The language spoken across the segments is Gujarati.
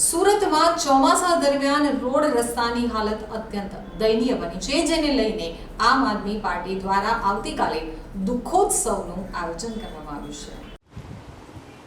સુરતમાં ચોમાસા દરમિયાન રોડ રસ્તાની હાલત અત્યંત દયનીય બની છે, જેને લઈને આમ આદમી પાર્ટી દ્વારા આવતીકાલે દુઃખોત્સવનું આયોજન કરવામાં આવ્યું છે.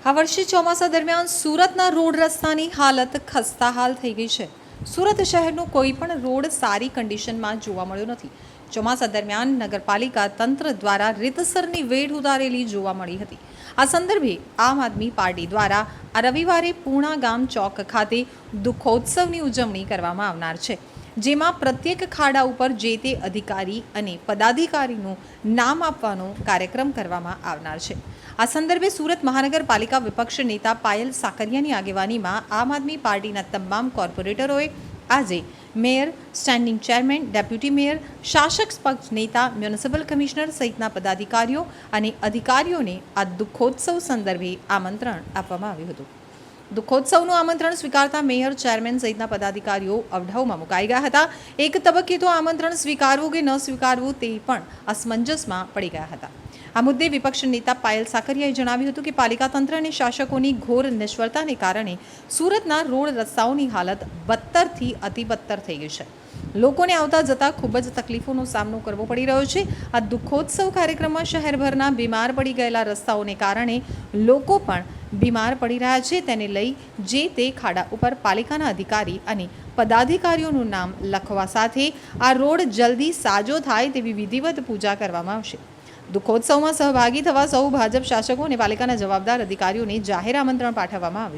આ વર્ષે ચોમાસા દરમિયાન સુરતના રોડ રસ્તાની હાલત ખસ્તાહાલ થઈ ગઈ છે. સુરત શહેરનો કોઈ પણ રોડ સારી કન્ડિશનમાં જોવા મળ્યો નથી. ચોમાસા દરમિયાન નગરપાલિકા તંત્ર દ્વારા રીતસરની વેઢ ઉતારેલી જોવા મળી હતી. આ સંદર્ભે આમ આદમી પાર્ટી દ્વારા આ રવિવારે પૂણા ગામ ચોક ખાતે દુઃખોત્સવની ઉજવણી કરવામાં આવનાર છે, જેમાં પ્રત્યેક ખાડા ઉપર જે તે અધિકારી અને પદાધિકારીનું નામ આપવાનો કાર્યક્રમ કરવામાં આવનાર છે. આ સંદર્ભે સુરત મહાનગરપાલિકા વિપક્ષ નેતા પાયલ સાકરિયાની આગેવાનીમાં આમ આદમી પાર્ટીના તમામ કોર્પોરેટરોએ આજે mayor standing chairman deputy mayor શાસક પક્ષ નેતા મ્યુનિસિપલ કમિશનર સહિતના પદાધિકારીઓ અને અધિકારીઓને આ દુઃખોત્સવ સંદર્ભે આમંત્રણ આપવામાં આવ્યું હતું. દુઃખોત્સવનું આમંત્રણ સ્વીકારતા મેયર, ચેરમેન સહિતના પદાધિકારીઓ અવઢવમાં મુકાઈ ગયા હતા. એક તબક્કે તો આમંત્રણ સ્વીકારવું કે ન સ્વીકારવું તે પણ અસમંજસમાં પડી ગયા હતા. આ મુદ્દે વિપક્ષ નેતા પાયલ સાકરિયાએ જણાવ્યું હતું કે પાલિકા તંત્ર અને શાસકોની ઘોર નિષ્ફળતાને કારણે સુરતના રોડ રસ્તાઓની હાલત બદતરથી અતિબદતર થઈ ગઈ છે. લોકોને આવતા જતા ખૂબ જ તકલીફોનો સામનો કરવો પડી રહ્યો છે. આ દુઃખોત્સવ કાર્યક્રમમાં શહેરભરના બીમાર પડી ગયેલા રસ્તાઓને કારણે લોકો પણ બીમાર પડી રહ્યા છે, તેને લઈ જે તે ખાડા ઉપર પાલિકાના અધિકારી અને પદાધિકારીઓનું નામ લખવા સાથે આ રોડ જલ્દી સાજો થાય તેવી વિધિવત પૂજા કરવામાં આવશે. દુઃખોત્સવમાં સહભાગી થવા સૌ ભાજપ શાસકો અને પાલિકાના જવાબદાર અધિકારીઓને જાહેર આમંત્રણ પાઠવવામાં આવ્યું